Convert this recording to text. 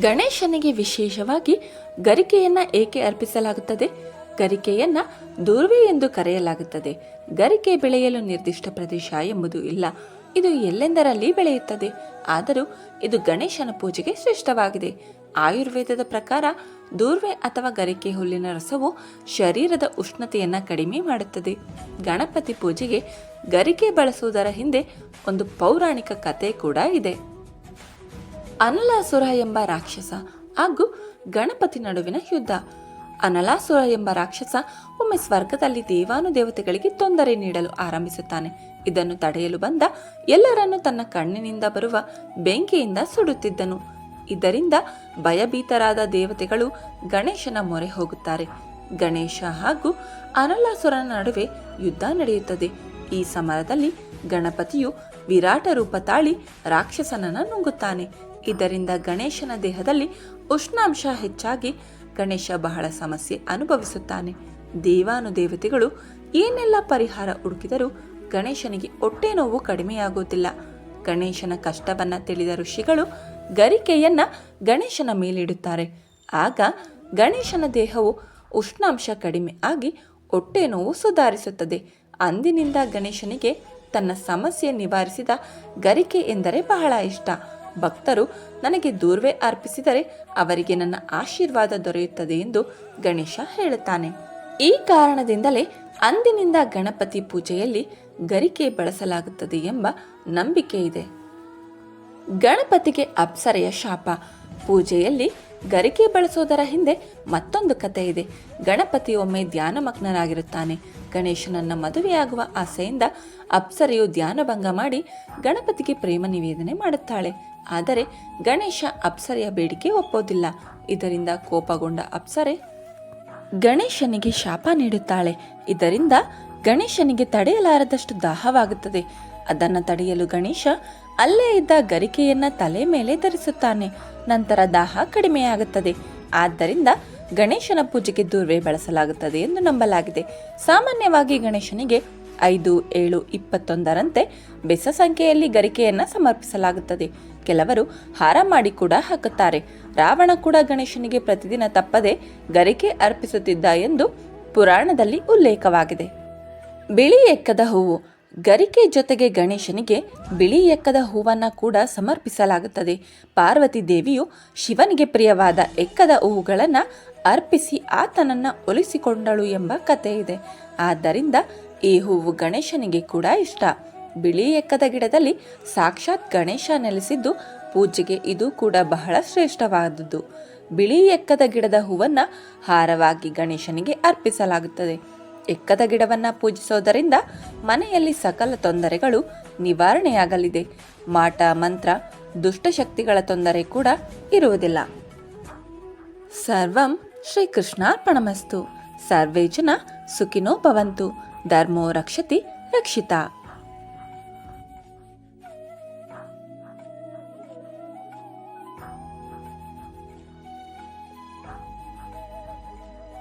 ಗಣೇಶನಿಗೆ ವಿಶೇಷವಾಗಿ ಗರಿಕೆಯನ್ನ ಏಕೆ ಅರ್ಪಿಸಲಾಗುತ್ತದೆ? ಗರಿಕೆಯನ್ನ ದುರ್ವೆ ಎಂದು ಕರೆಯಲಾಗುತ್ತದೆ. ಗರಿಕೆ ಬೆಳೆಯಲು ನಿರ್ದಿಷ್ಟ ಪ್ರದೇಶ ಎಂಬುದು ಇಲ್ಲ. ಇದು ಎಲ್ಲೆಂದರಲ್ಲಿ ಬೆಳೆಯುತ್ತದೆ? ಆದರೂ ಇದು ಗಣೇಶನ ಪೂಜೆಗೆ ಶ್ರೇಷ್ಠವಾಗಿದೆ. ಆಯುರ್ವೇದದ ಪ್ರಕಾರ ದೂರ್ವೆ ಅಥವಾ ಗರಿಕೆ ಹುಲ್ಲಿನ ರಸವು ಶರೀರದ ಉಷ್ಣತೆಯನ್ನ ಕಡಿಮೆ ಮಾಡುತ್ತದೆ. ಗಣಪತಿ ಪೂಜೆಗೆ ಗರಿಕೆ ಬಳಸುವುದರ ಹಿಂದೆ ಒಂದು ಪೌರಾಣಿಕ ಕಥೆ ಕೂಡ ಇದೆ. ಅನಲಾಸುರ ಎಂಬ ರಾಕ್ಷಸ ಹಾಗೂ ಗಣಪತಿ ನಡುವಿನ ಯುದ್ಧ. ಅನಲಾಸುರ ಎಂಬ ರಾಕ್ಷಸ ಒಮ್ಮೆ ಸ್ವರ್ಗದಲ್ಲಿ ದೇವಾನುದೇವತೆಗಳಿಗೆ ತೊಂದರೆ ನೀಡಲು ಆರಂಭಿಸುತ್ತಾನೆ. ಇದನ್ನು ತಡೆಯಲು ಬಂದ ಎಲ್ಲರನ್ನು ತನ್ನ ಕಣ್ಣಿನಿಂದ ಬರುವ ಬೆಂಕಿಯಿಂದ ಸುಡುತ್ತಿದ್ದನು. ಇದರಿಂದ ಭಯಭೀತರಾದ ದೇವತೆಗಳು ಗಣೇಶನ ಮೊರೆ ಹೋಗುತ್ತಾರೆ. ಗಣೇಶ ಹಾಗೂ ಅನಲಾಸುರನ ನಡುವೆ ಯುದ್ಧ ನಡೆಯುತ್ತದೆ. ಈ ಸಮರದಲ್ಲಿ ಗಣಪತಿಯು ವಿರಾಟ ರೂಪ ತಾಳಿ ರಾಕ್ಷಸನನ್ನ ನುಂಗುತ್ತಾನೆ. ಇದರಿಂದ ಗಣೇಶನ ದೇಹದಲ್ಲಿ ಉಷ್ಣಾಂಶ ಹೆಚ್ಚಾಗಿ ಗಣೇಶ ಬಹಳ ಸಮಸ್ಯೆ ಅನುಭವಿಸುತ್ತಾನೆ. ದೇವಾನುದೇವತೆಗಳು ಏನೆಲ್ಲ ಪರಿಹಾರ ಹುಡುಕಿದರೂ ಗಣೇಶನಿಗೆ ಹೊಟ್ಟೆ ನೋವು ಕಡಿಮೆಯಾಗುವುದಿಲ್ಲ. ಗಣೇಶನ ಕಷ್ಟವನ್ನ ತಿಳಿದ ಋಷಿಗಳು ಗರಿಕೆಯನ್ನ ಗಣೇಶನ ಮೇಲಿಡುತ್ತಾರೆ. ಆಗ ಗಣೇಶನ ದೇಹವು ಉಷ್ಣಾಂಶ ಕಡಿಮೆ ಆಗಿ ಹೊಟ್ಟೆ ನೋವು ಸುಧಾರಿಸುತ್ತದೆ. ಅಂದಿನಿಂದ ಗಣೇಶನಿಗೆ ತನ್ನ ಸಮಸ್ಯೆ ನಿವಾರಿಸಿದ ಗರಿಕೆ ಎಂದರೆ ಬಹಳ ಇಷ್ಟ. ಭಕ್ತರು ನನಗೆ ದೂರ್ವೆ ಅರ್ಪಿಸಿದರೆ ಅವರಿಗೆ ನನ್ನ ಆಶೀರ್ವಾದ ದೊರೆಯುತ್ತದೆ ಎಂದು ಗಣೇಶ ಹೇಳುತ್ತಾನೆ. ಈ ಕಾರಣದಿಂದಲೇ ಅಂದಿನಿಂದ ಗಣಪತಿ ಪೂಜೆಯಲ್ಲಿ ಗರಿಕೆ ಬಳಸಲಾಗುತ್ತದೆ ಎಂಬ ನಂಬಿಕೆ ಇದೆ. ಗಣಪತಿಗೆ ಅಪ್ಸರೆಯ ಶಾಪ. ಪೂಜೆಯಲ್ಲಿ ಗರಿಕೆ ಬಳಸೋದರ ಹಿಂದೆ ಮತ್ತೊಂದು ಕಥೆ ಇದೆ. ಗಣಪತಿ ಒಮ್ಮೆ ಧ್ಯಾನಮಗ್ನನಾಗಿರುತ್ತಾನೆ ಗಣೇಶನನ್ನ ಮದುವೆಯಾಗುವ ಆಸೆಯಿಂದ ಅಪ್ಸರೆಯು ಧ್ಯಾನಭಂಗ ಮಾಡಿ ಗಣಪತಿಗೆ ಪ್ರೇಮ ನಿವೇದನೆ ಮಾಡುತ್ತಾಳೆ. ಆದರೆ ಗಣೇಶ ಅಪ್ಸರೆಯ ಬೇಡಿಕೆ ಒಪ್ಪೋದಿಲ್ಲ ಇದರಿಂದ ಕೋಪಗೊಂಡ ಅಪ್ಸರೆ ಗಣೇಶನಿಗೆ ಶಾಪ ನೀಡುತ್ತಾಳೆ. ಇದರಿಂದ ಗಣೇಶನಿಗೆ ತಡೆಯಲಾರದಷ್ಟು ದಾಹವಾಗುತ್ತದೆ. ಅದನ್ನು ತಡೆಯಲು ಗಣೇಶ ಅಲ್ಲೇ ಇದ್ದ ಗರಿಕೆಯನ್ನ ತಲೆ ಮೇಲೆ ಧರಿಸುತ್ತಾನೆ. ನಂತರ ದಾಹ ಕಡಿಮೆಯಾಗುತ್ತದೆ. ಆದ್ದರಿಂದ ಗಣೇಶನ ಪೂಜೆಗೆ ದೂರ್ವೆ ಬಳಸಲಾಗುತ್ತದೆ ಎಂದು ನಂಬಲಾಗಿದೆ. ಸಾಮಾನ್ಯವಾಗಿ ಗಣೇಶನಿಗೆ ಐದು, ಏಳು, ಇಪ್ಪತ್ತೊಂದರಂತೆ ಬೆಸ ಸಂಖ್ಯೆಯಲ್ಲಿ ಗರಿಕೆಯನ್ನ ಸಮರ್ಪಿಸಲಾಗುತ್ತದೆ. ಕೆಲವರು ಹಾರ ಮಾಡಿ ಕೂಡ ಹಾಕುತ್ತಾರೆ. ರಾವಣ ಕೂಡ ಗಣೇಶನಿಗೆ ಪ್ರತಿದಿನ ತಪ್ಪದೆ ಗರಿಕೆ ಅರ್ಪಿಸುತ್ತಿದ್ದ ಎಂದು ಪುರಾಣದಲ್ಲಿ ಉಲ್ಲೇಖವಾಗಿದೆ. ಬಿಳಿ ಎಕ್ಕದ ಹೂವು, ಗರಿಕೆ ಜೊತೆಗೆ ಗಣೇಶನಿಗೆ ಬಿಳಿ ಎಕ್ಕದ ಹೂವನ್ನ ಕೂಡ ಸಮರ್ಪಿಸಲಾಗುತ್ತದೆ. ಪಾರ್ವತಿ ದೇವಿಯು ಶಿವನಿಗೆ ಪ್ರಿಯವಾದ ಎಕ್ಕದ ಹೂವುಗಳನ್ನು ಅರ್ಪಿಸಿ ಆತನನ್ನ ಒಲಿಸಿಕೊಂಡಳು ಎಂಬ ಕಥೆ ಇದೆ ಆದ್ದರಿಂದ ಈ ಹೂವು ಗಣೇಶನಿಗೆ ಕೂಡ ಇಷ್ಟ. ಬಿಳಿ ಎಕ್ಕದ ಗಿಡದಲ್ಲಿ ಸಾಕ್ಷಾತ್ ಗಣೇಶ ನೆಲೆಸಿದ್ದು ಪೂಜೆಗೆ ಇದು ಕೂಡ ಬಹಳ ಶ್ರೇಷ್ಠವಾದದ್ದು. ಬಿಳಿ ಎಕ್ಕದ ಗಿಡದ ಹೂವನ್ನ ಹಾರವಾಗಿ ಗಣೇಶನಿಗೆ ಅರ್ಪಿಸಲಾಗುತ್ತದೆ. ಎಕ್ಕದ ಗಿಡವನ್ನ ಪೂಜಿಸೋದರಿಂದ ಮನೆಯಲ್ಲಿ ಸಕಲ ತೊಂದರೆಗಳು ನಿವಾರಣೆಯಾಗಲಿದೆ. ಮಾಟ, ಮಂತ್ರ ದುಷ್ಟಶಕ್ತಿಗಳ ತೊಂದರೆ ಕೂಡ ಇರುವುದಿಲ್ಲ. ಸರ್ವಂ ಶ್ರೀಕೃಷ್ಣಾರ್ಪಣಮಸ್ತು. ಸರ್ವೇ ಜನ ಸುಖಿನೋ ಭವಂತು. ಧರ್ಮೋ ರಕ್ಷತಿ ರಕ್ಷಿತಾ.